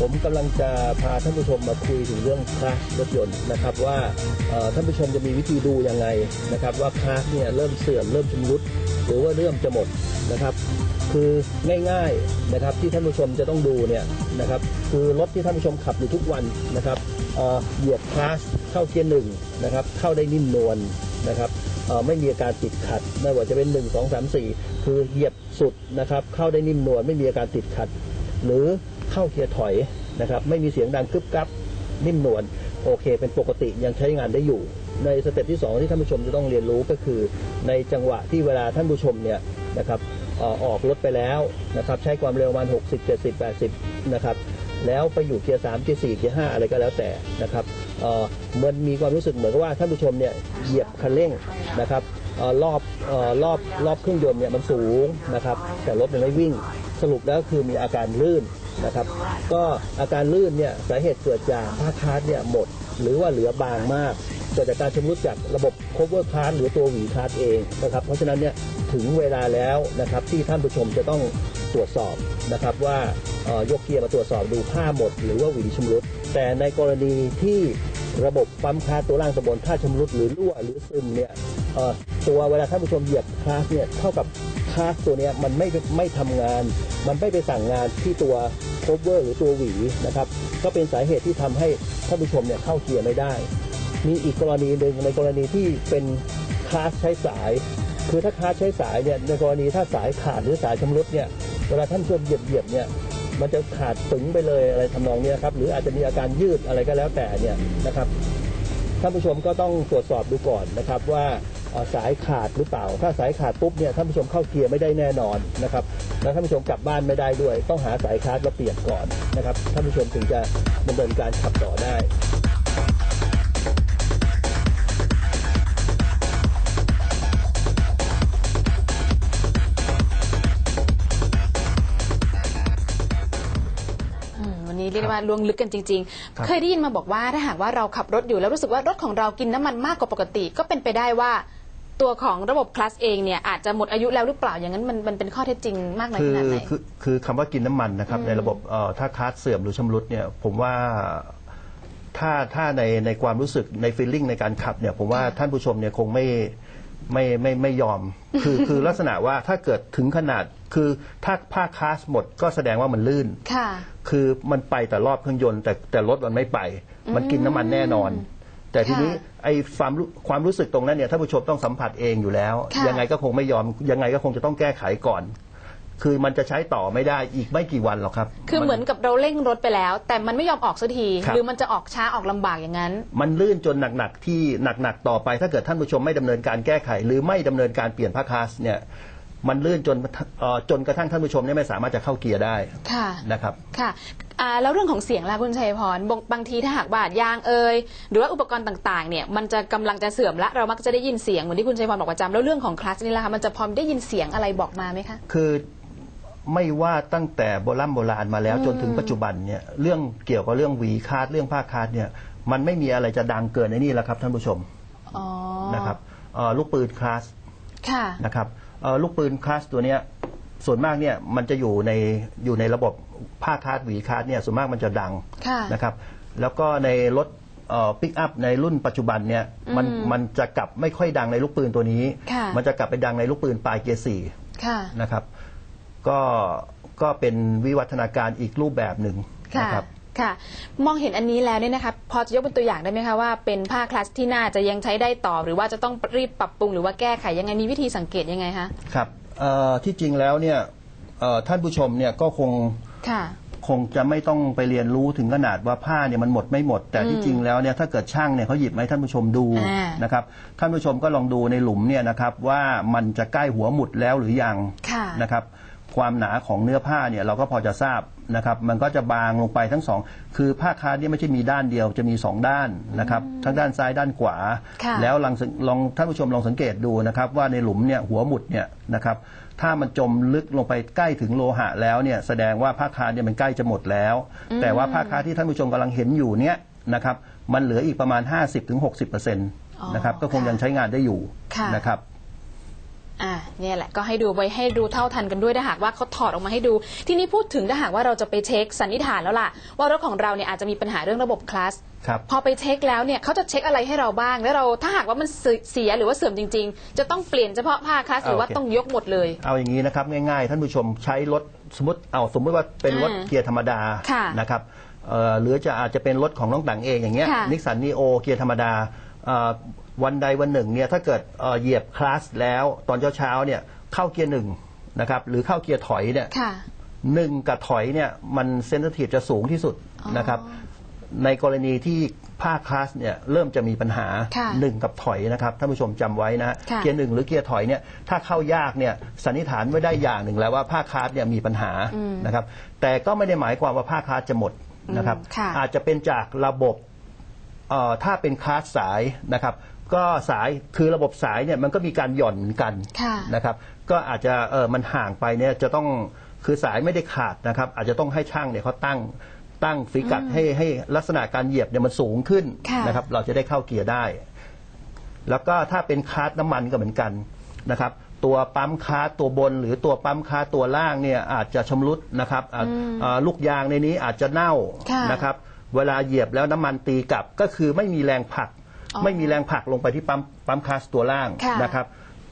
ผมกำลังจะพาท่านผู้ชมมาคุยถึงเรื่องคลาสรถยนต์นะครับว่าท่านผู้ชมจะมีวิธีดูยังไงนะครับว่าคลาสเนี่ยเริ่มเสื่อมเริ่มชำรุดหรือว่าเริ่มจะหมดนะครับ คือง่ายๆนะครับที่ท่านผู้ชมจะต้องดูเนี่ยนะครับคือรถที่ท่านผู้ชมขับอยู่ทุกวันนะครับเหยียบคลาสเข้าเกียร์หนึ่งนะครับเข้าได้นิ่มนวลนะครับไม่มีอาการติดขัด ไม่ว่าจะเป็น 1 2 3 4 คือเหยียบสุดนะครับเข้าได้นิ่มนวลไม่มีอาการติดขัด หรือ เข้าเกียร์ถอยนะครับ ไม่มีเสียงดังกึบกับนิ่มนวลโอเค เป็นปกติยังใช้งานได้อยู่ ในสเต็ปที่ 2 ที่ท่านผู้ชมจะต้องเรียนรู้ก็คือ ในจังหวะที่เวลาท่านผู้ชมเนี่ยนะครับออกรถไปแล้วนะครับใช้ความเร็วประมาณ 60 70 80 นะครับแล้วไปอยู่เกียร์3เกียร์4เกียร์5อะไรก็แล้วแต่นะครับเอ่อมันมีความรู้สึกเหมือนกับว่าท่านผู้ชมเนี่ยเหยียบคันเร่งนะครับรอบรอบรอบเครื่องยนต์เนี่ยมันสูงนะครับแต่รถมันไม่วิ่งสรุปแล้วคือมีอาการลื่น นะครับก็อาการลื่นเนี่ยสาเหตุเกิดจากผ้าคาร์ดเนี่ยหมด หรือว่าเหลือบางมากเกิดจากการชำรุดจากระบบ cover card หรือตัวหวีคาร์ดเองนะครับเพราะฉะนั้นเนี่ยถึงเวลาแล้วนะครับที่ท่านผู้ชมจะต้องตรวจสอบนะครับว่ายกเกียร์มาตรวจสอบดูผ้าหมด หรือว่าหวีชำรุด แต่ในกรณีที่ระบบปั๊มคาร์ดตัวล่างตะบนถ้าชำรุดหรือรั่วหรือซึมเนี่ยตัวเวลาท่านผู้ชมเหยียบคลาสเนี่ยเท่ากับ คาสตัวเนี้ยมันไม่ไม่ทำงาน มันไม่ไปสั่งงานที่ตัว cover หรือตัวหวีนะครับก็เป็นสาเหตุที่ทำให้ท่านผู้ชมเนี่ยเข้าเกียร์ไม่ได้ มีอีกกรณีหนึ่งในกรณีที่เป็นคาสใช้สาย คือถ้าคาสใช้สายเนี่ยในกรณีถ้าสายขาดหรือสายชำรุดเนี่ยเวลาท่านผู้ชมเหยียบเหยียบเนี่ยมันจะขาดปึงไปเลยอะไรทำนองนี้ครับหรืออาจจะมีอาการยืดอะไรก็แล้วแต่เนี่ยนะครับท่านผู้ชมก็ต้องตรวจสอบดูก่อนนะครับว่า สายขาดหรือเปล่า ถ้าสายขาดปุ๊บเนี่ยท่านผู้ชมเข้าเกียร์ไม่ได้แน่นอนนะครับแล้วท่านผู้ชมกลับบ้านไม่ได้ด้วย ต้องหาสายคลาสมาเปลี่ยนก่อนนะครับท่านผู้ชมถึงจะดำเนินการขับต่อได้อืมวันนี้เรียกได้ว่าลวงลึกกันจริงครับๆเคยได้ยินมาบอกว่าถ้าหากว่าเราขับรถอยู่แล้วรู้สึกว่ารถของเรากินน้ำมันมากกว่าปกติ ก็เป็นไปได้ว่า ตัวของระบบคลัสเองเนี่ยอาจจะหมดอายุแล้วหรือเปล่าอย่างนั้นมันมันเป็นข้อเท็จจริงมากน้อยคืขอนาดไหน คือคือคำว่ากินน้ำมันนะครับ อืมในระบบเอ่อถ้าคลาสเสื่อมหรือชำรุดเนี่ยผมว่าถ้าถ้าในในความรู้สึกในฟีลลิ่งในการขับเนี่ยผมว่าท่านผู้ชมเนี่ยคงไม่ไม่ไม่ไม่ยอม คือคือลักษณะว่าถ้าเกิดถึงขนาดคือถ้าผ้าคลาสหมดก็แสดงว่ามันลื่น ค่ะ คือมันไปแต่รอบเครื่องยนต์แต่แต่รถมันไม่ไป มันกินน้ำมันแน่นอน แต่ทีนี้ค่ะไอ้ความรู้ความรู้สึกตรงนั้นเนี่ยท่านผู้ชมต้องสัมผัสเองอยู่แล้ว ค่ะ ยังไงก็คงไม่ยอม ยังไงก็คงจะต้องแก้ไขก่อน คือมันจะใช้ต่อไม่ได้อีกไม่กี่วันหรอกครับ คือเหมือนกับเราเร่งรถไปแล้ว แต่มันไม่ยอมออกสักที ครับ หรือมันจะออกช้าออกลำบากอย่างนั้น มันลื่นจนหนักๆที่หนักๆต่อไป ถ้าเกิดท่านผู้ชมไม่ดำเนินการแก้ไข หรือไม่ดำเนินการเปลี่ยนผ้าคาสเนี่ย มันลื่นจนเอ่อจนกระทั่งท่านผู้ชมเนี่ยไม่สามารถจะเข้าเกียร์ได้ค่ะ นะครับ ค่ะอ่าแล้วเรื่องของเสียงล่ะคุณชัยพรบางบางทีถ้าหากว่ายางเอ่ยหรือว่าอุปกรณ์ต่างๆเนี่ยมันจะกำลังจะเสื่อมละเรามักจะได้ยินเสียงเหมือนที่คุณชัยพรบอกประจำแล้วเรื่องของคลัสนี่ล่ะคะมันจะพอได้ยินเสียงอะไรบอกมาไหมคะ คือไม่ว่าตั้งแต่โบราณโบราณมาแล้วอืมจนถึงปัจจุบันเนี่ยเรื่องเกี่ยวกับเรื่องหวีคาดเรื่องผ้าคาดเนี่ยมันไม่มีอะไรจะดังเกินในนี่แล้วครับท่านผู้ชมอ๋อนะครับเอ่อลูกปืนคลาส ค่ะ นะครับเอ่อ ลูกปืนคลาสตัวเนี้ยส่วนมากเนี่ยมันจะอยู่ในอยู่ในระบบผ้าคาดหวีคาดเนี่ยส่วนมากมันจะดังค่ะ นะครับ แล้วก็ในรถปิกอัพในรุ่นปัจจุบันเนี่ยมันอืมมันจะกลับไม่ค่อยดังในลูกปืนตัวนี้ ค่ะ มันจะกลับไปดังในลูกปืนปลายเกียร์สี่ค่ะ นะครับ ก็ก็เป็นวิวัฒนาการอีกรูปแบบหนึ่งค่ะ นะครับ ค่ะ มองเห็นอันนี้แล้วเนี่ยนะคะพอจะยกเป็นตัวอย่างได้ไหมคะว่าเป็นผ้าคลัสที่น่าจะยังใช้ได้ต่อ หรือว่าจะต้องรีบปรับปรุงหรือว่าแก้ไขยังไงมีวิธีสังเกตยังไงคะครับเอ่อที่จริงแล้วเนี่ยเอ่อท่านผู้ชมเนี่ยก็คงค่ะคงจะไม่ต้องไปเรียนรู้ถึงขนาดว่าผ้าเนี่ยมันหมดไม่หมด แต่ที่จริงแล้วเนี่ยถ้าเกิดช่างเนี่ยเขาหยิบมาให้ท่านผู้ชมดูอ่านนะครับท่านผู้ชมก็ลองดูในหลุมเนี่ยนะครับว่ามันจะใกล้หัวหมุดแล้วหรือยังค่ะนะครับความหนาของเนื้อผ้าเนี่ยเราก็พอจะทราบ นะครับมันก็จะบางลงไปทั้งสองคือผ้าคาดเนี่ยไม่ใช่มีด้านเดียวจะมีสองด้านนะครับทั้งด้านซ้ายด้านขวาค่ะแล้วลองสังลองท่านผู้ชมลองสังเกตดูนะครับว่าในหลุมเนี่ยหัวหมุดเนี่ยนะครับถ้ามันจมลึกลงไปใกล้ถึงโลหะแล้วเนี่ยแสดงว่าผ้าคาดเนี่ยมันใกล้จะหมดแล้ว แต่ว่าผ้าคาดที่ท่านผู้ชมกำลังเห็นอยู่เนี่ยนะครับมันเหลืออีกประมาณ 50-60%นะครับก็คงยังใช้งานได้อยู่ค่ะนะครับ อ่าเนี่ยแหละก็ให้ดูไว้ให้ดูเท่าทันกันด้วยถ้าหากว่าเขาถอดออกมาให้ดู ที่นี้พูดถึงถ้าหากว่าเราจะไปเช็คสันนิษฐานแล้วล่ะ ว่ารถของเราเนี่ยอาจจะมีปัญหาเรื่องระบบคลัสครับพอไปเช็คแล้วเนี่ยเขาจะเช็คอะไรให้เราบ้าง แล้วเราถ้าหากว่ามันเสียหรือว่าเสื่อมจริง ๆ จะต้องเปลี่ยนเฉพาะผ้าคลัสหรือว่าโอเคต้องยกหมดเลย เอาอย่างนี้นะครับง่ายๆ ท่านผู้ชมใช้รถสมมติเอาสมมติว่าเป็นรถอ่าเกียร์ธรรมดาค่ะนะครับเอ่อหรือจะอาจจะเป็นรถของน้องต่างเองอย่างเงี้ยค่ะนิสสันนีโอเกียร์ธรรมดาเอ่อ วันใดวันหนึ่งเนี่ยถ้าเกิดเอ่อเหยียบคลาสแล้วตอนเช้าๆเนี่ยเข้าเกียร์หนึ่งนะครับหรือเข้าเกียร์ถอยเนี่ยค่ะหนึ่งกับถอยเนี่ยมันเซนซิทีฟจะสูงที่สุดอ๋อนะครับ ในกรณีที่ภาคคลาสเนี่ยเริ่มจะมีปัญหาค่ะหนึ่งกับถอยนะครับท่านผู้ชมจำไว้นะฮะค่ะเกียร์หนึ่งหรือเกียร์ถอยเนี่ยถ้าเข้ายากเนี่ยสันนิษฐานไว้ได้อย่างหนึ่งแล้วว่าภาคคลาสเนี่ยมีปัญหานะครับแต่ก็ไม่ได้หมายความว่าภาคคลาสจะหมดนะครับอืมค่ะอาจจะเป็นจากระบบเอ่อ ถ้าเป็นคลาสสายนะครับ ก็สายคือระบบสายเนี่ยมันก็มีการหย่อนเหมือนกันค่ะนะครับ ก็อาจจะเออมันห่างไปเนี่ยจะต้องคือสายไม่ได้ขาดนะครับ อาจจะต้องให้ช่างเนี่ยเขาตั้งตั้งฟิกัดให้ให้ลักษณะการเหยียบเนี่ยมันสูงขึ้นค่ะนะครับ เราจะได้เข้าเกียร์ได้ แล้วก็ถ้าเป็นคาร์ดน้ำมันก็เหมือนกันนะครับ ตัวปั๊มคาร์ดตัวบน หรือตัวปั๊มคาร์ดตัวล่างเนี่ยอาจจะชำรุดนะครับอ่าอ่าลูกยางในนี้อาจจะเน่าค่ะนะครับ เวลาเหยียบแล้วน้ำมันตีกลับก็คือไม่มีแรงผลักอ๋อไม่มีแรงผลักลงไปที่ปั๊มปั๊มคาร์ดตัวล่างค่ะ นะครับ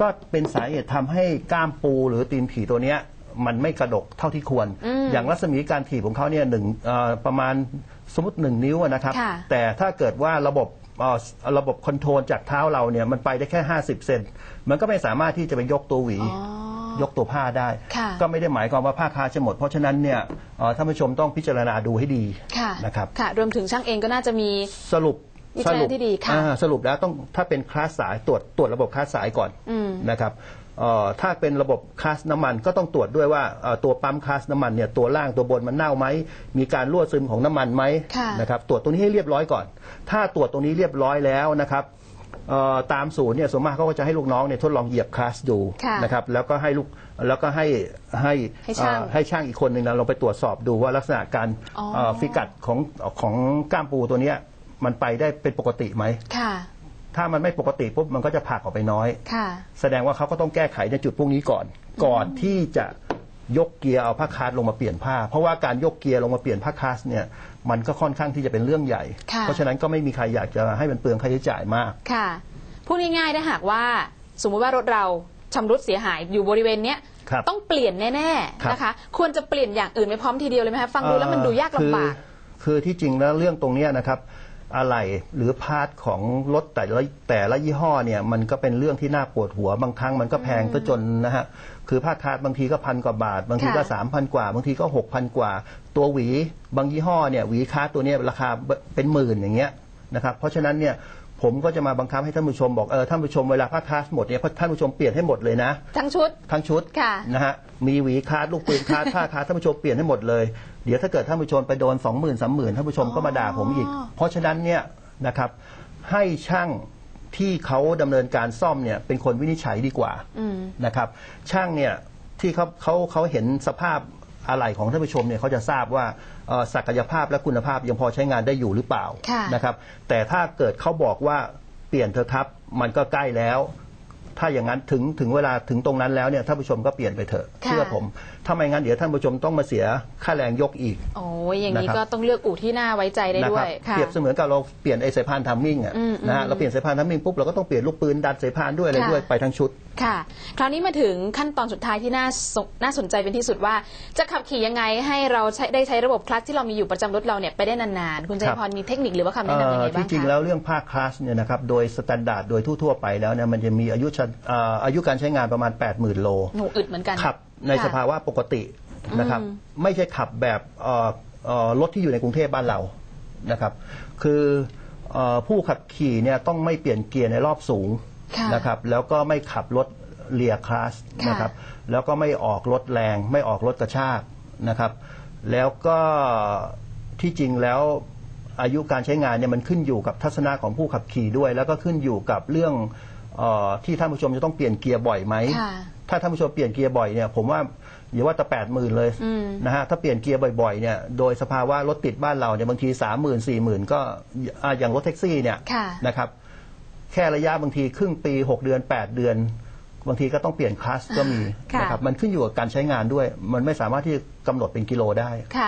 ก็เป็นสาเหตุทำให้ก้ามปูหรือตีนผีตัวเนี้ยมันไม่กระดกเท่าที่ควร อย่างรัศมีการถีบของเขาเนี่ยหนึ่งเอ่อประมาณสมมติหนึ่งนิ้วอะนะครับ ค่ะ แต่ถ้าเกิดว่าระบบเอ่อระบบคอนโทรลจากเท้าเราเนี่ยมันไปได้แค่ 50 เซนมันก็ไม่สามารถที่จะไปยกตัวหวี อ๋อ ยกตัวผ้าได้ ค่ะก็ไม่ได้หมายความว่าผ้าคาจะหมด เพราะฉะนั้นเนี่ยเอ่อท่านผู้ชมต้องพิจารณาดูให้ดีค่ะนะครับ ค่ะรวมถึงช่างเองก็น่าจะมี สรุปวิจารณ์ที่ดีค่ะอ่าสรุปแล้วต้องถ้าเป็นคลาสสายตรวจตรวจระบบคลาสสายก่อนอืม นะครับเอ่อถ้าเป็นระบบคลาสน้ำมันก็ต้องตรวจด้วยว่าเอ่อตัวปั๊มคลาสน้ำมันเนี่ยตัวล่างตัวบนมันเน่าไหมมีการรั่วซึมของน้ำมันไหมค่ะ นะครับตรวจตรงนี้ให้เรียบร้อยก่อน ถ้าตรวจตรงนี้เรียบร้อยแล้วนะครับเอ่อ ตามศูนย์เนี่ยส่วนมากเขาก็จะให้ลูกน้องเนี่ยทดลองเหยียบคลาสดูค่ะนะครับแล้วก็ให้ลูกแล้วก็ให้ให้ให้ช่าง เอ่อให้ช่างอีกคนหนึ่งนะเราไปตรวจสอบดูว่าลักษณะการอ๋อ เอ่อฟิกัดของของก้ามปูตัวเนี้ยมันไปได้เป็นปกติไหม ค่ะ ถ้ามันไม่ปกติปุ๊บมันก็จะผลักออกไปน้อย ค่ะ แสดงว่าเขาก็ต้องแก้ไขในจุดพวกนี้ก่อน ก่อนที่จะ ยกเกียร์เอาผ้าคาสลงมาเปลี่ยนผ้า เพราะว่าการยกเกียร์ลงมาเปลี่ยนผ้าคาสเนี่ยมันก็ค่อนข้างที่จะเป็นเรื่องใหญ่ค่ะเพราะฉะนั้นก็ไม่มีใครอยากจะให้มันเปลืองค่าใช้จ่ายมากค่ะพูดง่ายๆถ้าหากว่า สมมุติว่ารถเราชำรุดเสียหายอยู่บริเวณเนี้ยครับต้องเปลี่ยนแน่ครับๆนะคะ ควรจะเปลี่ยนอย่างอื่นไปพร้อมทีเดียวเลยไหมคะฟังดูแล้วมันดูยากลำบากคือคือที่จริงแล้วเรื่องตรงเนี้ยนะครับ อะไรหรือพาร์ทของรถแต่ละแต่ละยี่ห้อเนี่ยมันก็เป็นเรื่องที่น่าปวดหัวบางครั้งมันก็แพงซะจนนะฮะคือผ้าคาดบางทีก็พันกว่าบาท บางทีก็ค่ะสามพันกว่า บางทีก็หกพันกว่า ตัวหวี บางยี่ห้อเนี่ยหวีคาดตัวเนี้ยราคาเป็นหมื่นอย่างเงี้ยนะครับเพราะฉะนั้นเนี่ย ผมก็จะมาบังคับให้ท่านผู้ชมบอกเออท่านผู้ชมเวลาผ้าคาดหมดเนี่ยท่านผู้ชมเปลี่ยนให้หมดเลยนะ ทั้งชุดทั้งชุดค่ะนะฮะมีหวีคาดลูกปืนคาดผ้าคาดท่านผู้ชมเปลี่ยนให้หมดเลย เดี๋ยวถ้าเกิดท่านผู้ชมไปโดนสองหมื่นสามหมื่นท่านผู้ชมก็มาด่าผมอีกอ๋อเพราะฉะนั้นเนี่ยนะครับให้ช่างที่เขาดำเนินการซ่อมเนี่ยเป็นคนวินิจฉัยดีกว่าอืมนะครับช่างเนี่ยที่เขาเขาเขาเห็นสภาพ อะไรของท่านผู้ชมเนี่ยเขาจะทราบว่าเอ่อศักยภาพและคุณภาพยังพอใช้งานได้อยู่หรือเปล่าค่ะนะครับ แต่ถ้าเกิดเขาบอกว่าเปลี่ยนเถอะครับ มันก็ใกล้แล้ว ถ้าอย่างนั้นถึงถึงเวลาถึงตรงนั้นแล้วเนี่ยท่านผู้ชมก็เปลี่ยนไปเถอะค่ะเชื่อผม ถ้าไม่งั้นเดี๋ยวท่านผู้ชมต้องมาเสียค่าแรงยกอีก โอ้ยอย่างนี้นะครับ ก็ต้องเลือกอู่ที่น่าไว้ใจได้นะด้ควรัยบค่ะ เปรียบเสมือนกับเราเปลี่ยนไอ้สายพานทัมมิ่งอะอืมนะฮะอืมเราเปลี่ยนสายพานทัมมิ่งปุ๊บเราก็ต้องเปลี่ยนลูกปืนดันสายพานด้วยอะไรค่ะ ด้วยไปทั้งชุด ค่ะ คราวนี้มาถึงขั้นตอนสุดท้ายที่น่าสนน่าสนใจเป็นที่สุดว่า จะขับขี่ยังไงให้เราใช้ได้ใช้ระบบคลัตช์ที่เรามีอยู่ประจำรถเราเนี่ยไปได้นานๆ คุณใจครับพรมีเทคนิคหรือว่าคำแนะนำยังไงเอ่อบ้างที่จริงคะแล้วเรื่องภาคคลาสเนี่ยนะครับโดยสแตนดาร์ดโดยทั่วๆไปแล้วเนี่ยมันจะมีอายุชันเอ่ออายุการใช้งานประมาณ 80,000 โล หนูอึดเหมือนกัน ขับ ในค่ะสภาวะปกตินะครับอืมไม่ใช่ขับแบบเอ่อเอ่อรถที่อยู่ในกรุงเทพบ้านเรานะครับ คือเอ่อผู้ขับขี่เนี่ยต้องไม่เปลี่ยนเกียร์ในรอบสูงค่ะนะครับแล้วก็ไม่ขับรถเลียคลาสค่ะนะครับแล้วก็ไม่ออกรถแรง ไม่ออกรถกระชากนะครับ แล้วก็ที่จริงแล้วอายุการใช้งานเนี่ยมันขึ้นอยู่กับทัศนะของผู้ขับขี่ด้วย แล้วก็ขึ้นอยู่กับเรื่องเออที่ท่านผู้ชมจะต้องเปลี่ยนเกียร์บ่อยไหมค่ะ ถ้าท่านผู้ชมเปลี่ยนเกียร์บ่อยเนี่ยผมว่าอย่าว่าแต่แปดหมื่นเลยอืม นะฮะถ้าเปลี่ยนเกียร์บ่อยๆเนี่ยโดยสภาวะรถติดบ้านเราเนี่ยบางทีสามหมื่นสี่หมื่นก็อ่าอย่างรถแท็กซี่เนี่ยค่ะ นะครับแค่ระยะบางทีครึ่งปี6เดือน8เดือน บางทีก็ต้องเปลี่ยนคลาสก็มีค่ะ นะครับมันขึ้นอยู่กับการใช้งานด้วย มันไม่สามารถที่จะกำหนดเป็นกิโลได้ ค่ะ